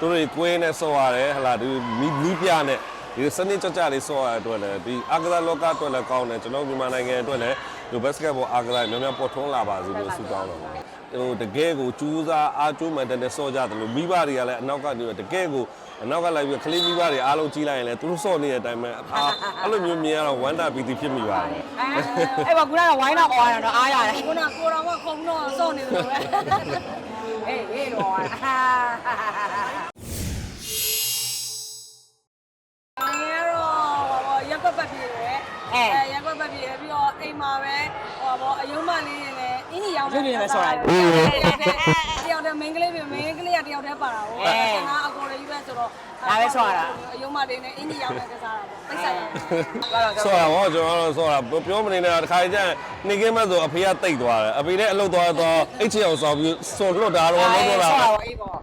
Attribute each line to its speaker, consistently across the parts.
Speaker 1: သူတို့တွေကွင်းနဲ့ဆော့ရတယ်ဟလာဒီမီမီးပြနဲ့ဒီစနစ်ကြကြလေးဆော့ရတဲ့အတွက်လည်းဒီအာကစားလောကအတွက်လည်းကောင်းတယ်ကျွန်တော်မြန်မာနိုင်ငံအတွက်လည်းဒီဘတ်စကတ်ဘောအာကစားများများပေါ်ထွန်းလာပါစေလို့ဆုတောင်းတော့ဟိုတကယ်ကိုကြိုးစားအားကျိုးမှန်တဲ့ဆော့ကြတယ်လို့မိဘတွေကလည်းအနောက်ကနေတကယ်ကိုအနောက်ကလိုက်ပြီးကလေးမိဘတွေအားလုံးကြီးလိုက်ရင်လည်းသူတို့ဆော့နေတဲ့အတိုင်းပဲအာအဲ့လိုမျိုးမြင်ရတော့ဝမ်းတာပီတိဖြစ်မိပါတယ်
Speaker 2: အဲ့ဘာကူလာတော့ဝိုင်းတော့အော်ရတော့အားရတယ်
Speaker 3: ခုနကိုတော်ကခုံတော့စော့နေတယ်ပဲ
Speaker 2: အေးအေးတော့အာ
Speaker 3: တယ်ရက်ပတ်ပတ်ပြေပြီးတော့အိမ်မှာပဲဟောဘောအယုံမလေးတွေလည်းအင်းကြီးရောင်းတယောက်တည်းမင်းကလေးပဲမင်းကလေးကတယောက်တည်းပါတာဟုတ်ငါအကိုလေးပဲဆိုတော့အယုံမလေးနဲ့အင်းကြီးရောင်းတဲ့ကစားတာပေါ့ပိတ်ဆိုင်ရ
Speaker 1: ဆော့ရဟောကျွန်တော်တို့ဆော့တာပြောမနေနဲ့တခါကျရင်နေကင်းမဲ့ဆိုအဖေကတိတ်သွားတယ်အဖေလည်းအလုပ်သွားတော့အိတ်ချအောင်ဆော့ပြီးဆော့လွတ်တာတော့လုံးတော့တာ
Speaker 2: ဆောအေးပေါ့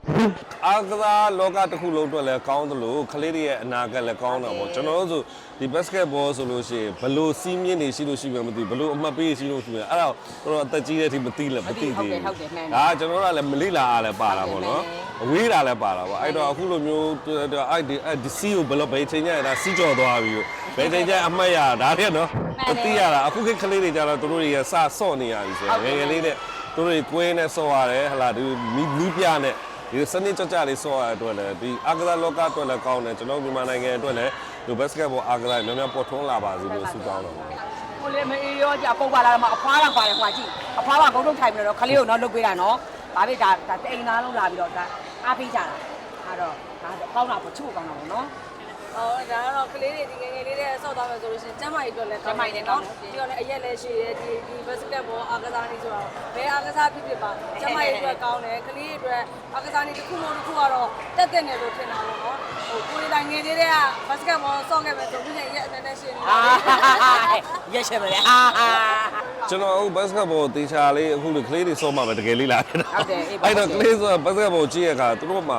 Speaker 1: အာကစားလောကတစ်ခုလုံးအတွက်လည်းကောင်းသလိုကလေးတွေရဲ့အနာဂတ်လည်းကောင်းတာပေါ့ကျွန်တော်တို့ဆိုဒီဘတ်စကတ်ဘောဆိုလို့ရှိရင်ဘလို့စီးမြင့်နေရှိလို့ရှိမှမသိဘလို့အမှတ်ပေးရှိလို့ရှိမှအဲ့ဒါတော့အသက်ကြီးတဲ့အထိမသိလည်းမသိသေးဘူးဒါကျွန်တော်တို့ကလည်းမလိလာအားလည်းပါတာပေါ့နော်အဝေးတာလည်းပါတာပေါ့အဲ့တော့အခုလိုမျိုးအဲ့ဒီအဲ့ဒီစီကိုဘလို့ဘယ်ချိန်ကျရင်ဒါစီကြော်သွားပြီဘယ်ချိန်ကျအမှတ်ရဒါတည်းနော်မသိရတာအခုခေတ်ကလေးတွေကြတော့တို့တွေကစဆော့နေရပြီဆိုရင်ငယ်ငယ်လေးနဲ့တို့တွေကွင်းနဲ့ဆော့ရတယ်ဟလာဒီမီးမီးပြနဲ့ ဒီစနစ်ကြကြလေးဆော့ရတဲ့အတွက်လည်းဒီအာကစားလောကအတွက်လည်းကောင်းတယ်ကျွန်တော်မြန်မာနိုင်ငံအတွက်လည်းဒီဘတ်စကတ်ဘောအာကစားများများပေါ်ထွန်းလာပါစေလို့ဆုတောင်းတော့ပါ
Speaker 2: ကိုလေမအေးရောကြပုတ်ပါလာတော့အဖွားကပါတယ်ဟွာကြည့်အဖွားကဂုံတုတ်ထိုင်ပြီးတော့ခလေးကိုတော့လုတ်ပေးတာနော်ဒါပဲဒါဒါတိန်သားလုံးလာပြီးတော့ဒါအားပေးကြတာအဲ့တော့ဒါကောင်းတာပေါ့ချို့ကောင်းတာပေါ့နော်
Speaker 3: ဟောဒါကတော့ကလေးတွေဒီငယ်ငယ်လေးတွေဆော့သွားမယ်ဆိုလို့ရှိရင်ကျမ်းမာရေးအတွက်လည်းပြီးတော့လည်းအရက်လည်းရှိရဲဒီဒီဘတ်စကတ် ဘောအားကစားနေဆိုတော့ဘယ်အားကစားဖြစ်ဖြစ်ပါကျမ်းမာရေးအတွက်ကောင်းတယ်ကလေးတွေအတွက်အားကစားနေတစ်ခုမှတစ်ခုကတော့တက်တက်နေလို့ထင်တာပေါ့နော်ဟိုကိုယ်တိုင်ငယ်သေးတဲ့ကဘတ်စကတ်ဘောဆော့ခဲ့မယ်ဆိုပြီးရင်ရက်အနေနဲ့ရှိနေ
Speaker 2: အာရက်ချက်ပဲအာအာ
Speaker 1: ကျွန်တော်အခုဘတ်စကတ်ဘောတေချာလေးအခုလေကလေးတွေဆော့မှပဲတကယ်လေးလာဖြစ်တာ
Speaker 2: ဟုတ်တယ်အေးပါ
Speaker 1: အဲ့တော့ကလေးဆိုဘတ်စကတ်ဘောကြည့်ရခါသူတို့မှ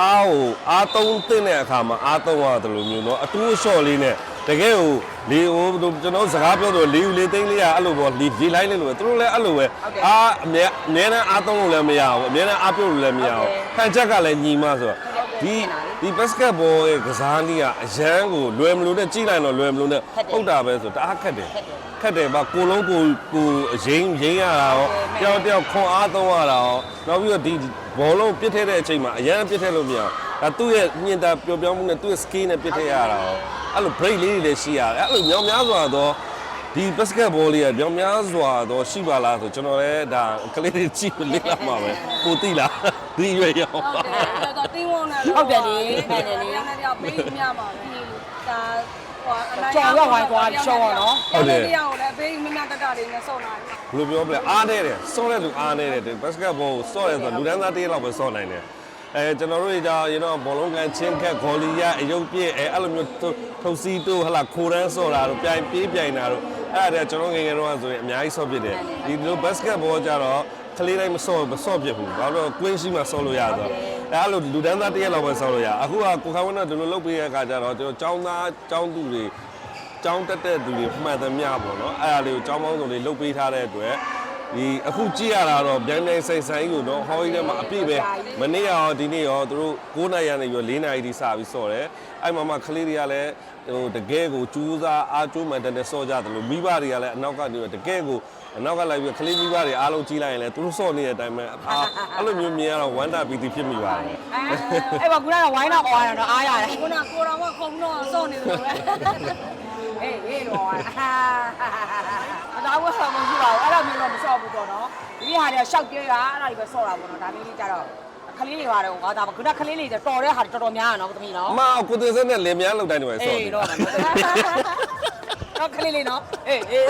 Speaker 1: အားကိုအားသုံးတဲ့တဲ့အခါမှာအားသုံးရတယ်လို့မျိုးเนาะအတူအလျှော့လေးနဲ့ တကယ်ကိုလေဟိုကျွန်တော်စကားပြောတော့လေးဦးလေးသိန်းလေးကအဲ့လိုပေါ့လေဒီလိုက်လေးလိုပဲသူတို့လည်းအဲ့လိုပဲအားအမြဲအမြဲတမ်းအားသုံးလို့လည်းမရဘူးအမြဲတမ်းအားပြုတ်လို့လည်းမရဘူးခံချက်ကလည်းညီမဆိုတော့ဒီဒီဘတ်စကတ်ဘောရဲ့ကစားနည်းကအရန်ကိုလွယ်မလို့နဲ့ကြိလိုက်တော့လွယ်မလို့နဲ့ပုတ်တာပဲဆိုတအားခက်တယ်ခက်တယ်ပါကိုလုံးကိုကိုရင်ရင်ရတာရောတယောက်တယောက်ခွန်အားသုံးရတာရောနောက်ပြီးတော့ဒီဘောလုံးပစ်ထည့်တဲ့အချိန်မှာအရန်ပစ်ထည့်လို့မရဘူးဒါသူ့ရဲ့ညင်တာပျော်ပြောင်းမှုနဲ့သူ့ရဲ့ skill နဲ့ပစ်ထည့်ရတာရော အဲ့လို break လေးတွေလည်းရှိရတယ်အဲ့လိုမြောင်များစွာတော့ဒီ basketball လေးကမြောင်များစွာတော့ရှိပါလားဆိုကျွန်တော်လည်းဒါကလေးတွေကြည့်လေ့လာမှာပဲကိုသိလားဒီရွယ်ရောက်
Speaker 3: ဟုတ်တယ်တော့တင်းဝုံနဲ့တယောက်နဲ့တယောက်ပေးမြမှာပဲဒါဟိုအနိုင်တယောက်ကိုလည်းပေးမြမြတတလေးနဲ့ဆော့လာတယ်
Speaker 1: ဘယ်လိုပြောမလဲအားနေတယ်စောတဲ့လူအားနေတယ်ဘတ်စကတ်ဘောကိုစော့ရဲဆိုလူတန်းသားတစ်ယောက်လောက်ပဲစော့နိုင်တယ် အဲကျွန်တော်တို့ကြာရင်တော့ဘောလုံးကန်ချင်းခက်ဂေါ်လီယာအယုတ်ပြည့်အဲအဲ့လိုမျိုးထုတ်စီတိုးဟလာခိုရန်စော့တာတို့ပြိုင်ပြေးပြိုင်တာတို့အဲ့ဒါတည်းကျွန်တော်ငယ်ငယ်တော့ဆိုရင်အများကြီးစော့ပြစ်တယ်ဒီလိုဘတ်စကတ်ဘောကြတော့ကလေးတိုင်းမစော့မစော့ပြစ်ဘူးဘာလို့ကွင်းရှိမှစော့လို့ရတော့အဲ့လိုလူတန်းသားတစ်ယောက်လောက်ပဲစော့လို့ရအခုကကိုခိုင်ဝင်းကဒီလိုလုပ်ပေးတဲ့အခါကျတော့ကျွန်တော်ចောင်းသားចောင်းသူတွေចောင်းတက်တဲ့သူတွေမှန်သမျှပေါ့နော်အဲ့ဒါလေးကိုចောင်းပေါင်းစုံလေးလုပ်ပေးထားတဲ့အတွက် ဒီအခုကြည့်ရတာတော့ဗျိုင်းဗျိုင်းဆိုင်ဆိုင်ကိုတော့ဟောကြီးထဲမှာအပြည့်ပဲမနေ့ရောဒီနေ့ရောသူတို့9နိုင်ရနေပြီး4နိုင်ဒီစပြီးစော့တယ်အဲ့မှာမှကလေးတွေကလည်းဟိုတကယ်ကိုကြိုးစားအားကျိုးမှန်တဲ့စော့ကြတယ်လို့မိဘတွေကလည်းအနောက်ကနေတကယ်ကိုအနောက်ကလိုက်ပြီးကလေးမိဘတွေအားလုံးကြီးလိုက်ရင်လည်းသူတို့စော့နေတဲ့အတိုင်းပဲအာအဲ့လိုမျိုးမြင်ရတော့ဝမ်းတာပီတိဖြစ်မိပါတယ်
Speaker 2: အဲ့ဘာကူလာတော့ဝိုင်းတော့အော်ရတော့အားရတယ်
Speaker 3: ခုနကိုတော်ကခုံတော့စော့နေတယ်ပဲ
Speaker 2: အေးအေးတော့အာအသားဝတ်ဆောင်မရှိပါဘူး အဲ့လိုမျိုးတော့မဆော့ဘူးပေါ့နော်ဒီဟာတွေရှောက်ပြေးတာအဲ့ဒါတွေပဲဆော့တာပေါ့နော်ဒါမျိုးလေးကြတော့ခလေးတွေပါတယ်ငါဒါခုနခလေးလေးတော်တဲ့ဟာတော်တော်များရနော်သမီးနော်
Speaker 1: အမကိုတင်စက်နဲ့လင်မြန်းလောက်တိုင်းတွေပဲစော့
Speaker 2: အေး
Speaker 1: တယ်
Speaker 2: တော့တော့ခလေးလေးနော်အေးအေး